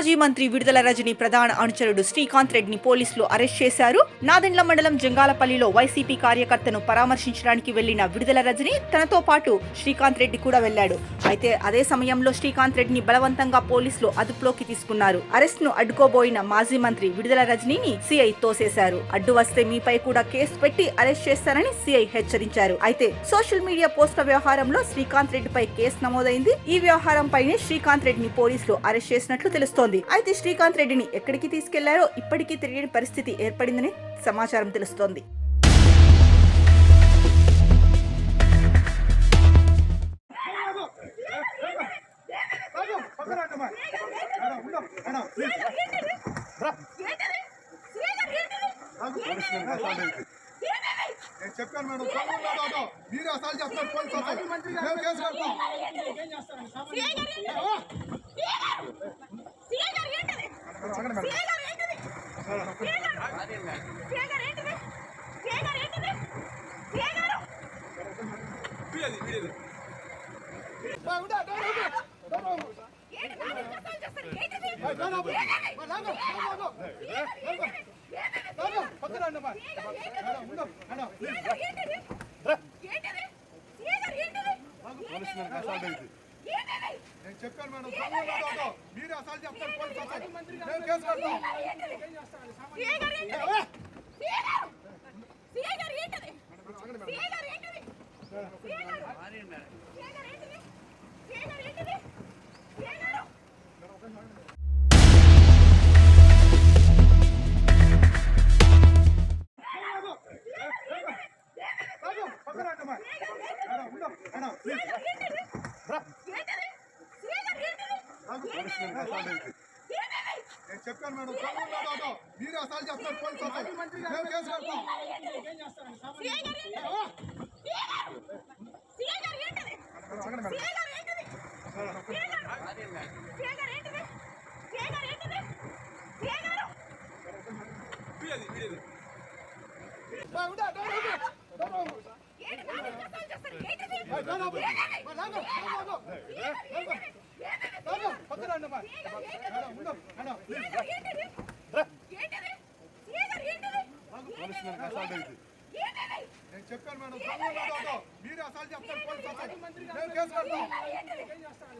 మాజీ మంత్రి విడుదల రజని ప్రధాన అనుచరుడు శ్రీకాంత్ రెడ్డిని పోలీసులు అరెస్ట్ చేశారు. నాదెండ్ల మండలం జంగాలపల్లిలో వైసీపీ కార్యకర్తను పరామర్శించడానికి వెళ్ళిన విడుదల రజని తనతో పాటు శ్రీకాంత్ రెడ్డి కూడా వెళ్ళాడు అయితే అదే సమయంలో శ్రీకాంత్ రెడ్డిని బలవంతంగా పోలీసులు అదుపులోకి తీసుకున్నారు. అరెస్ట్ను అడ్డుకోబోయిన మాజీ మంత్రి విడుదల రజనీని సిఐ తోసేశారు. అడ్డు వస్తే మీపై కూడా కేసు పెట్టి అరెస్ట్ చేస్తారని సిఐ హెచ్చరించారు. అయితే సోషల్ మీడియా పోస్టుల వ్యవహారంలో శ్రీకాంత్ రెడ్డిపై కేసు నమోదైంది. ఈ వ్యవహారంపైనే శ్రీకాంత్ రెడ్డిని పోలీసులు అరెస్ట్ చేసినట్లు తెలుస్తోంది. అయితే శ్రీకాంత్ రెడ్డిని ఎక్కడికి తీసుకెళ్ళారో ఇప్పటికీ తెలియని పరిస్థితి ఏర్పడిందని సమాచారం తెలుస్తోంది. నేను చెప్పాను మేడం తమ్ముడు ఆటో మీరు అసలు చేస్తారు? పోలీసు మేము కేసు కడతాం అడగండి మేడం నేను చెప్పాను మేడం మీరు అసలు చేస్తారు పోలీసు కేసు కడతాం పక్కన మేడం మేడం ప్లీజ్ నేను చెప్పాను మేడం ఆటో మీరు అసలు చేస్తారు పోలీసు అసలు. మేము కేసు కడతాం. అడగండి నేను చెప్పాను మేడం మీరే అసలు చెప్తారు నేను కేసు పెడతాను